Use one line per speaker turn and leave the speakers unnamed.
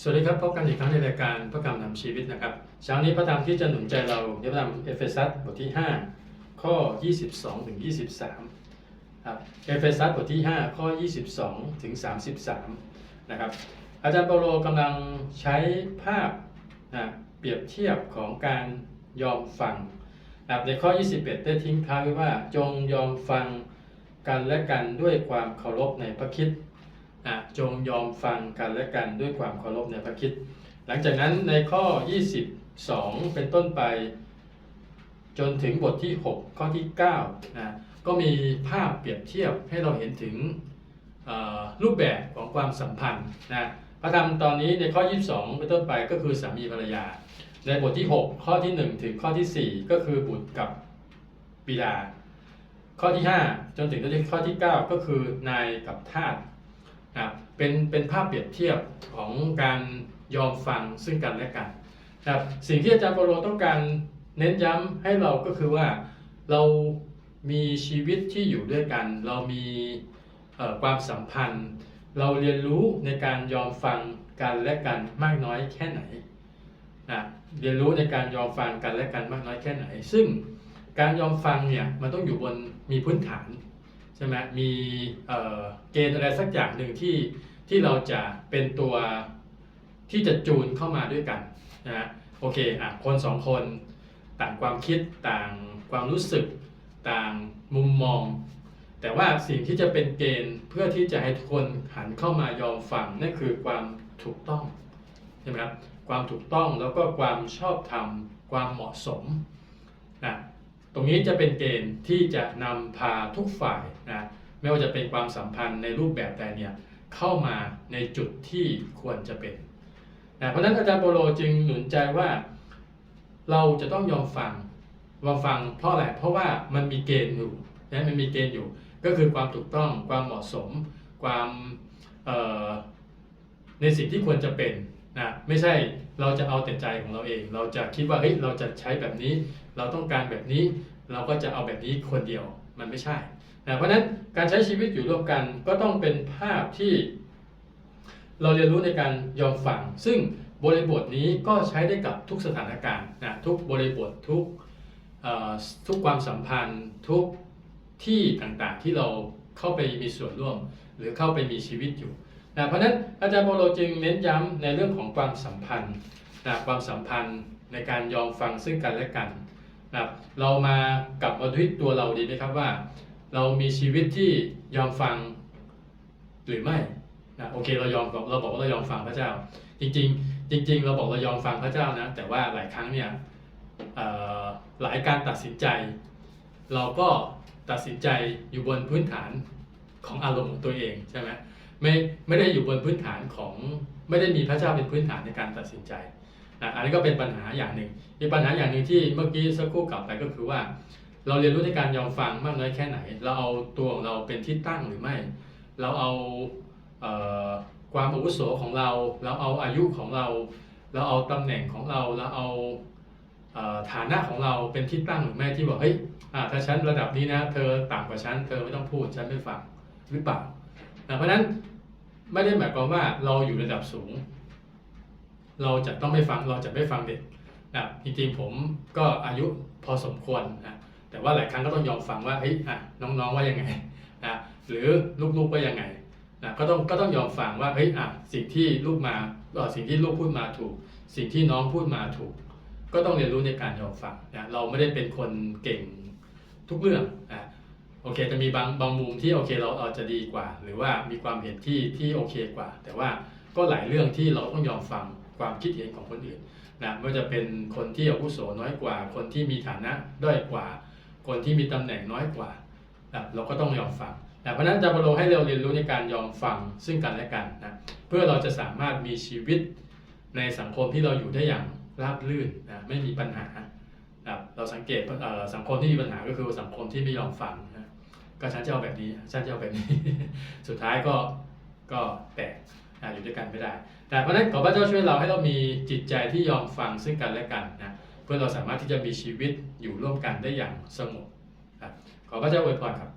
สวัสดีครับ พบกันอีกครั้งในรายการพระกรรมนำชีวิตนะครับเช้านี้พระธรรมที่จะหนุนใจเราในพระธรรมเอเฟซัสบทที่ 5 ข้อ 22 ถึง 23ครับเอเฟซัสบทที่ 5 ข้อ 22 ถึง 33 นะครับ อาจารย์เปาโลกำลังใช้ภาพนะเปรียบเทียบของการยอมฟังนะในข้อ 21 ได้ทิ้งท้ายไว้ว่าจงยอมฟังกันและกันด้วยความเคารพในพระคิด อะจงยอมฟังกันและกันด้วยความเคารพในพระคิด หลังจากนั้นในข้อ 22 เป็นต้นไป จนถึงบทที่ 6 ข้อที่9นะก็มีภาพเปรียบเทียบให้เราเห็นถึงรูปแบบของความสัมพันธ์นะพระธรรมตอนนี้ในข้อ 22 เป็นต้นไปก็คือสามีภรรยา ในบทที่ 6 ข้อที่ 1 ถึงข้อที่ 4 ก็คือบุตรกับบิดา ข้อที่ 5 จนถึงข้อที่ 9 ก็คือนายกับทาส นะครับเป็นเป็นภาพเปรียบเทียบของการยอมฟังซึ่งกันและกันนะครับสิ่งที่อาจารย์เปาโลต้องการเน้นย้ำให้เราก็คือว่าเรามีชีวิตที่อยู่ด้วยกัน เรามีความสัมพันธ์ เราเรียนรู้ในการยอมฟังกันและกันมากน้อยแค่ไหนนะเรียนรู้ในการยอมฟังกันและกันมากน้อยแค่ไหน ซึ่งการยอมฟังเนี่ยมันต้องอยู่บนมีพื้นฐาน ใช่ไหมมีเกณฑ์อะไรสักอย่างหนึ่งที่ที่เราจะเป็นตัวที่จะจูนเข้ามาด้วยกันนะฮะโอเคอะคนสองคนต่างความคิดต่างความรู้สึกต่างมุมมอง แต่ว่าสิ่งที่จะเป็นเกณฑ์เพื่อที่จะให้ทุกคนหันเข้ามายอมฟังนั่นคือความถูกต้องใช่ไหมครับความถูกต้องแล้วก็ความชอบธรรมความเหมาะสม รงนี้จะเป็นเกณฑ์ที่จะนำพาทุกฝ่ายนะไม่ว่าจะเป็นความสัมพันธ์ในรูปแบบใดเนี่ยเข้ามาในจุดที่ควรจะเป็นนะเพราะฉะนั้นอาจารย์โปโลจึงหนุนใจว่า เราจะต้องยอมฟังยอมฟังเพราะอะไรเพราะว่ามันมีเกณฑ์อยู่นะมันมีเกณฑ์อยู่ ก็คือความถูกต้องความเหมาะสม ความในสิ่งที่ควรจะเป็นนะไม่ใช่ เราจะเอาแต่ใจของเราเอง เราจะคิดว่าเฮ้ยเราจะใช้แบบนี้ เราต้องการแบบนี้ เราก็จะเอาแบบนี้คนเดียวมันไม่ใช่นะเพราะนั้นการใช้ชีวิตอยู่ร่วมกันก็ต้องเป็นภาพที่ เราเรียนรู้ในการยอมฟัง ซึ่งบริบทนี้ก็ใช้ได้กับทุกสถานการณ์นะทุกบริบททุกทุกความสัมพันธ์ทุกที่ต่างๆที่เราเข้าไปมีส่วนร่วม หรือเข้าไปมีชีวิตอยู่ นะเพราะนั้นอาจารย์โปโลจึงเน้นย้ำในเรื่องของความสัมพันธ์นะความสัมพันธ์ในการยอมฟังซึ่งกันและกันนะเรามากลับมาที่ตัวเราดีไหมครับว่า เรามีชีวิตที่ยอมฟังหรือไม่นะโอเคเรายอมเราบอกว่าเรายอมฟังพระเจ้า จริงๆ จริง ๆ เราบอกเรายอมฟังพระเจ้านะแต่ว่าหลายครั้งเนี่ยหลายการตัดสินใจ เราก็ตัดสินใจอยู่บนพื้นฐานของอารมณ์ของตัวเองใช่ไหม ไม่ไม่ได้อยู่บนพื้นฐานของไม่ได้มีพระเจ้าเป็นพื้นฐานในการตัดสินใจนะอันนี้ก็เป็นปัญหาอย่างหนึ่งอีกปัญหาอย่างหนึ่งที่เมื่อกี้สักครู่กลับไปก็คือว่า เราเรียนรู้ในการยอมฟังมากน้อยแค่ไหน เราเอาตัวของเราเป็นที่ตั้งหรือไม่ เราเอาเออความอาวุโสของเรา เราเอาอายุของเรา เราเอาตำแหน่งของเรา เราเอาฐานะของเราเป็นที่ตั้งหรือไม่ที่บอกเฮ้ยถ้าฉันระดับนี้นะ เธอต่ำกว่าฉัน เธอไม่ต้องพูด ฉันไม่ฟังหรือเปล่า เพราะฉะนั้น ไม่ได้หมายความว่าเราอยู่ระดับสูง เราจะต้องไม่ฟังเราจะไม่ฟังเด็กนะจริงๆผมก็อายุพอสมควรนะแต่ว่าหลายครั้งก็ต้องยอมฟังว่าเฮ้ยอะน้องๆว่ายังไงนะหรือลูกๆว่ายังไงนะก็ต้องก็ต้องยอมฟังว่าเฮ้ยอะสิ่งที่ลูกมาสิ่งที่ลูกพูดมาถูก สิ่งที่น้องพูดมาถูก ก็ต้องเรียนรู้ในการยอมฟังนะเราไม่ได้เป็นคนเก่งทุกเรื่องนะ โอเคจะมีบางบางมุมที่โอเคเราอาจจะดีกว่า หรือว่ามีความเห็นที่ที่โอเคกว่า แต่ว่าก็หลายเรื่องที่เราต้องยอมฟังความคิดเห็นของคนอื่นนะไม่ว่าจะเป็นคนที่อาวุโสน้อยกว่า คนที่มีฐานะด้อยกว่า คนที่มีตำแหน่งน้อยกว่านะเราก็ต้องยอมฟังนะเพราะนั้นจารย์บรมให้เราเรียนรู้ในการยอมฟังซึ่งกันและกันนะเพื่อเราจะสามารถมีชีวิตในสังคมที่เราอยู่ได้อย่างราบรื่นนะไม่มีปัญหานะเราสังเกตเสังคมที่มีปัญหาก็คือสังคมที่ไม่ยอมฟัง ก็ฉันจะเอาแบบนี้ฉันจะเอาแบบนี้ สุดท้ายก็ก็แตกอยู่ด้วยกันไม่ได้ แต่เพราะฉะนั้นขอพระเจ้าช่วยเราให้เรามีจิตใจที่ยอมฟังซึ่งกันและกันนะเพื่อเราสามารถที่จะมีชีวิตอยู่ร่วมกันได้อย่างสงบครับขอพระเจ้าอวยพรครับ